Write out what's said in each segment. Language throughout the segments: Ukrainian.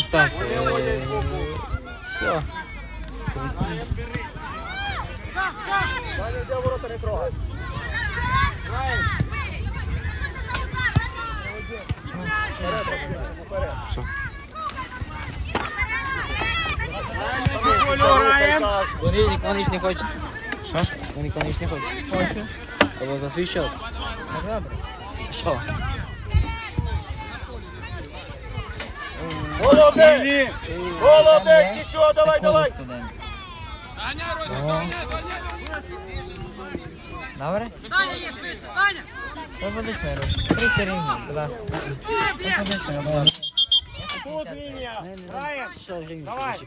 Ну, Стас, е, все. Що? Вони, вони ж не хочуть. Що? Вони, вони не хочуть. Або за свій счет. Що? Молодець! Молодець, нічого, давай, давай! Студент. Добре? Даня є швидше, Даня! Позичь мені ручки. 30 гривень, будь ласка. Позичь мені, будь ласка. Тут лінія! Граєм! Давай.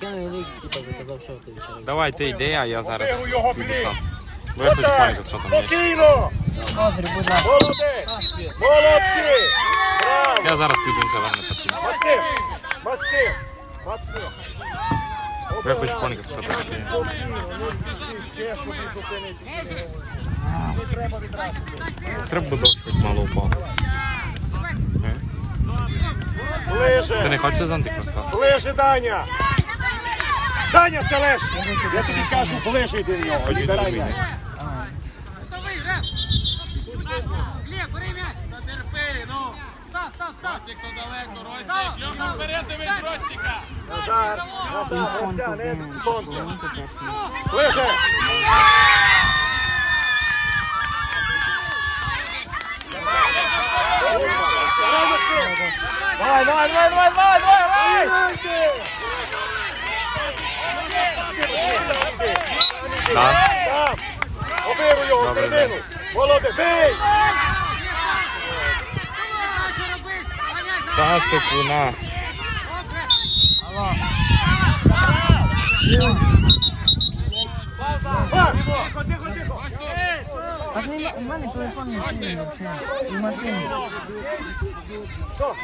Я не заказав, ти вчора. Давай ти йди, а я зараз його, піду сам. Виходь паніку, що там є. Спокійно! Молодець! Молодці! Я зараз піду це верне постійно. Максим! Максим! Максим! Виходь паніку, що там ще. Треба буде щось мало впало. Ти не хочеш з антик розказати? Ближе, Даня! Даня, Селеш! Я тобі кажу, ближе йди в нього. Відбирай Ростик то далеко, Ростик! Льоха, вперед, дивись, Ростика! Назар! Назар, гравця, не сонце! Ближе! Давай, давай, давай, давай, давай, давай, давай! Так? Сам! Обиру його, Добре, середину! Молодець, бий! Сашику, на. А ти у мене телефон не чує взагалі. І машині. Що?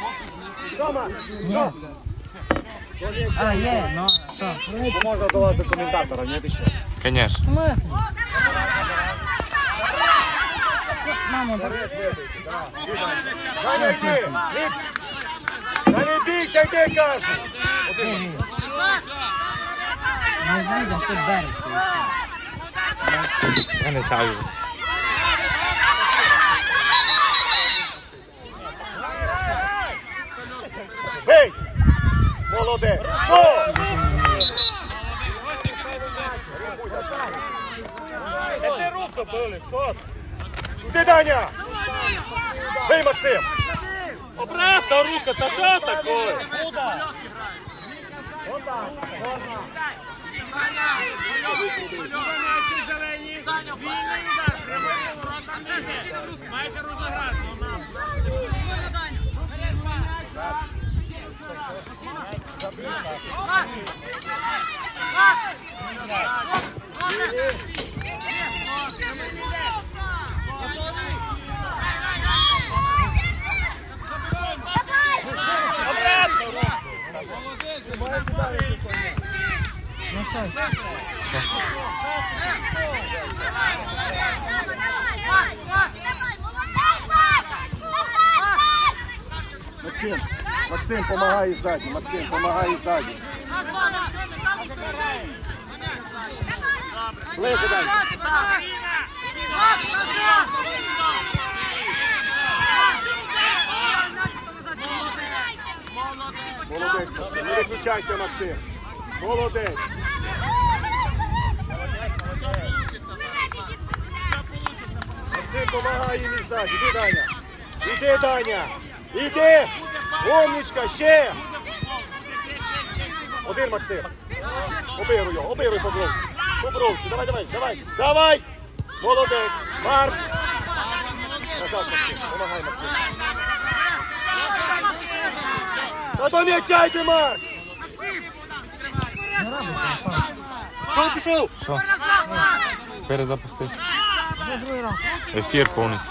Що, Макс? Ні. А, є, ну, що? Можна до вас до коментатора, не ти що? Конечно. В смислі? Мамо, так Даня, йди! Та йди, кажу! не звідом, що береш. Я не сяю. Бей! Молодець! Що? Ти, Даня! Бей, Максим! Обратно рука, та що таке? Маєте розіграти. Ну що, Максим, Максим, помагай ззаді, Максим, помагай ззаді. Ближе, Даня. Молодець, Не виключайся, Максим. Молодець. Максим, помагай їм ззаді. Іди, Даня. Іди, Даня. Іди. Умнічка, ще. Один, Максим. Обируй його, обируй по бровці. По бровці. Давай, давай, давай. Давай. Молодець. Марк. Назад, Максим. Помагай, Максим. Йди, Марк. Що пішов? Що? Перезапусти. Ефір повністю.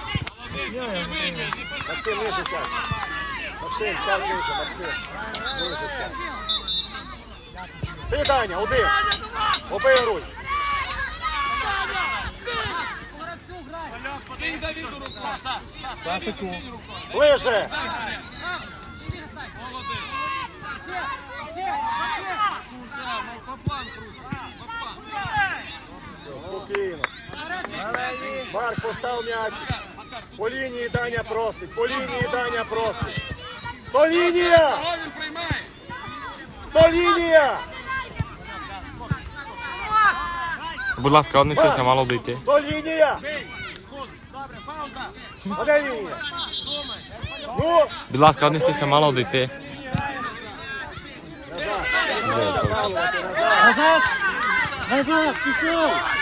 Максим, ниже сядь. Максим, сядь ниже, Максим. Ниже сядь. Ти, Даня, один. Обируй. Ближе. Спокійно. Марк, постав м'яч. По лінії Даня просить. По лінії Даня просить. До лінія! До лінія! Будь ласка, однитися, мало дійти. До лінія! Будь ласка, однестися, мало дійти. 주세요. 다섯, 다섯, 집중.